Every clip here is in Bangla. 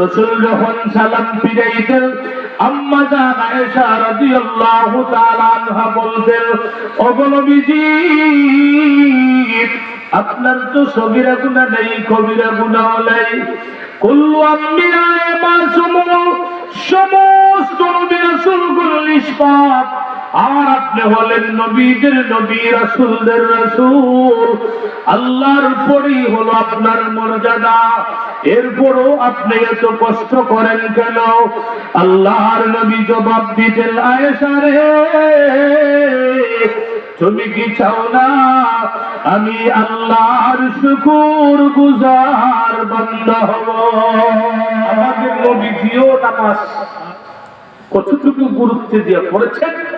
রসুল যখন সালাম ফিরাইতেন, আম্মা জান আয়েশা রাদিয়াল্লাহু তাআলা আনহা বলতেন ওগো নবীজি, আপনার তো সগীরা গুনাহ নেই, কবিরা গুনাহ নেই। কুল্লু আম্বিয়ায়ে মাসুম সমস্ত নবী রাসূলগুলো নিষ্পাপ। আর আপনি হলেন নবীদের নবী, রাসুলদের রাসূল। আল্লাহর পরেই হলো আপনার মর্যাদা। এরপরও আপনি এত কষ্ট করেন কেন? আল্লাহর নবী জবাব দিতেন, আয়েশা রে, তুমি কি চাও না? আমি আল্লাহর শুকুর গুজার বান্দা হব। আমাদের নবীজিও নামাজ কতটুকু গুরুত্ব দিয়ে পড়েছেন?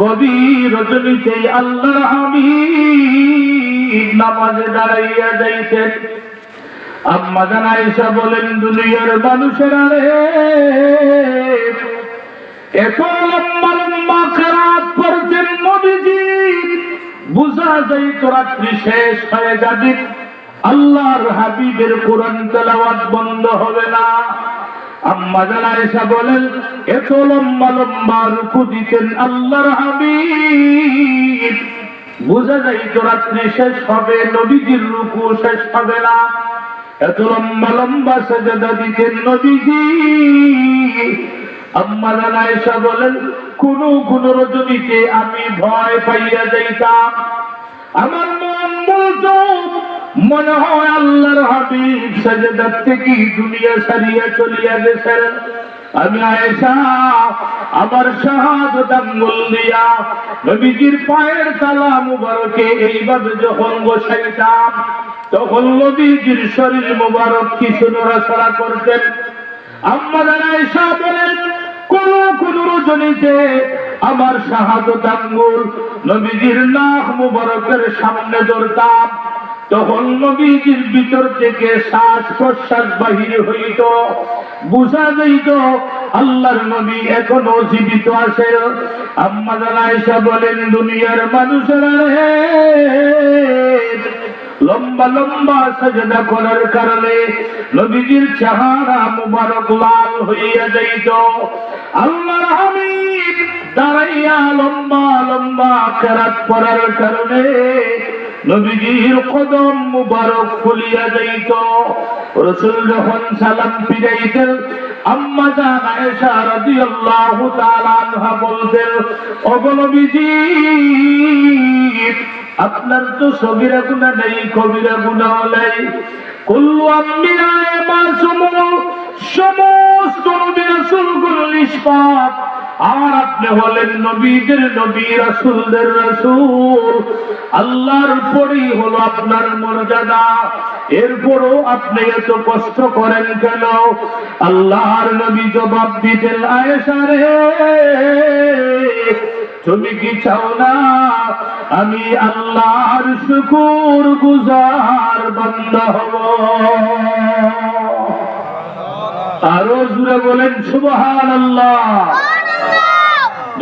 গভীর রজনীতে আল্লাহর হাবিব নামাজে দাঁড়াইয়া যাইতেন। আম্মা জান আয়েশা বলেন, দুনিয়ার মানুষেরা রে, এত লম্বা লম্বা খেরাত করতেন নবীজি, বুঝা যাই তো রাত্রি শেষ হয়ে যাবে। আল্লাহর হাবিবের কোরআন তেলাওয়াত বন্ধ হবে না। আম্মা জান আয়েশা বলেন, এত লম্বা লম্বা রুকু দিতেন আল্লাহর হাবিব। বুঝা যাই তো রাত্রি শেষ হবে, নবীজির রুকু শেষ হবে না। এত লম্বা লম্বা সাজাদা দিতেন নবীজি। আম্মা জান আয়েশা বলেন, কোন কোন রজনীতে আমি ভয় পাইয়া যাইতাম। আমার মন বলতো মনে হয় আল্লাহর হাবিব সাজেদার থেকে দুনিয়া সারিয়া চলিয়া গেছেন। আমি আয়েশা, আমার শাহাদত আঙ্গুল দিয়া নবীজির পায়ের তালা মুবারকে এইভাবে যখন বসাইতাম তখন নবীজির শরীর মুবারক কিছু নড়াচড়া করতেন। আম্মা আয়েশা বলেন, কোন কোন রজনীতে আমার শাহাদত আঙ্গুল নবীজির নাক মুবারকের সামনে ধরতাম। তখন নবীজির ভিতর থেকে শ্বাস প্রশ্বাস বাহির হইত। বুঝা যাইত, আল্লাহর নবী এখনও জীবিত আছে আম্মা আয়েশা বলেন, দুনিয়ার মানুষেরা লম্বা লম্বা সাজদা করার কারণে নবীজির চেহারা মুবারক লাল হইয়া যাইত। আল্লাহর হামিদ দাঁড়াইয়া লম্বা লম্বা কেরাত পড়ার কারণে নবীজির কদম মুবারক ফুলিয়া যাইত। রসুল যখন সালাম ফিরাইতেন, আম্মা জান আয়েশা রাদিয়াল্লাহু তাআলা আনহা বলতেন ওগো নবীজি, আপনার তো সগীরা গুনাহ নেই, কবিরা গুনাহ নেই। কুল্লু আম্বিয়ায়ে মাসুম সমস্ত নবী রাসূলগুলো নিষ্পাপ। আর আপনি হলেন নবীদের নবী, রাসূলদের রাসূল। আল্লাহর পরেই হলো আপনার মর্যাদা। এরপরও আপনি এত কষ্ট করেন কেন? আল্লাহর নবী জবাব দিতেন, আয়েশা রে, তুমি কি চাও না? আমি আল্লাহর শুকুর গুজার বান্দা হব। আরও জুড়ে বলেন সুবহান আল্লাহ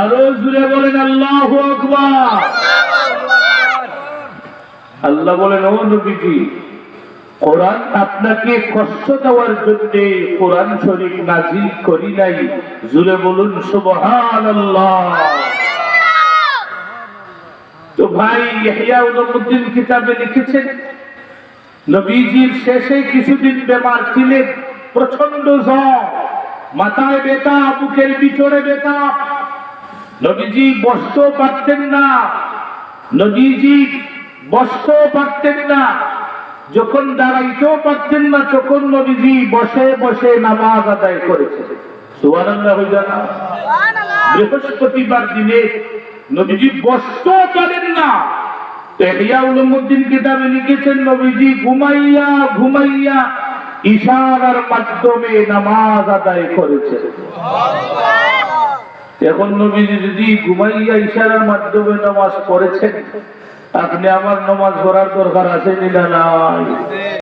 আরও বলেন, আল্লাহ আল্লাহ বলেন কোরআন আপনাকে কষ্ট দেওয়ার জন্য কোরআন শরীফ নাজিল করি নাই। জুড়ে বলুন সুবহান আল্লাহ তো ভাই, ইয়াহিয়া উদ্দিন কিতাবে লিখেছেন নবীজির শেষে কিছুদিন বেমার ছিলেন। প্রচণ্ড জ্বর। মাথায় বেতা বুকের ভিতরে বেতা নবীজি বসতেও পারতেন না। নবীজি বসতেও পারতেন না। যখন দাঁড়াইতেও পারতেন না তখন নবীজি বসে বসে নামাজ আদায় করেছে সুবহানাল্লাহ না? বৃহস্পতিবার দিনে নবীজি বসতেও পারেন না। লিখেছেন, নবীজি, ঘুমাইয়া ঘুমাইয়া ইশারার মাধ্যমে নামাজ আদায় এখন নবীজি যদি ঘুমাইয়া ইশারার মাধ্যমে নামাজ পড়েছেন, আপনি আমার নামাজ পড়ার দরকার আছে নিলা নাই।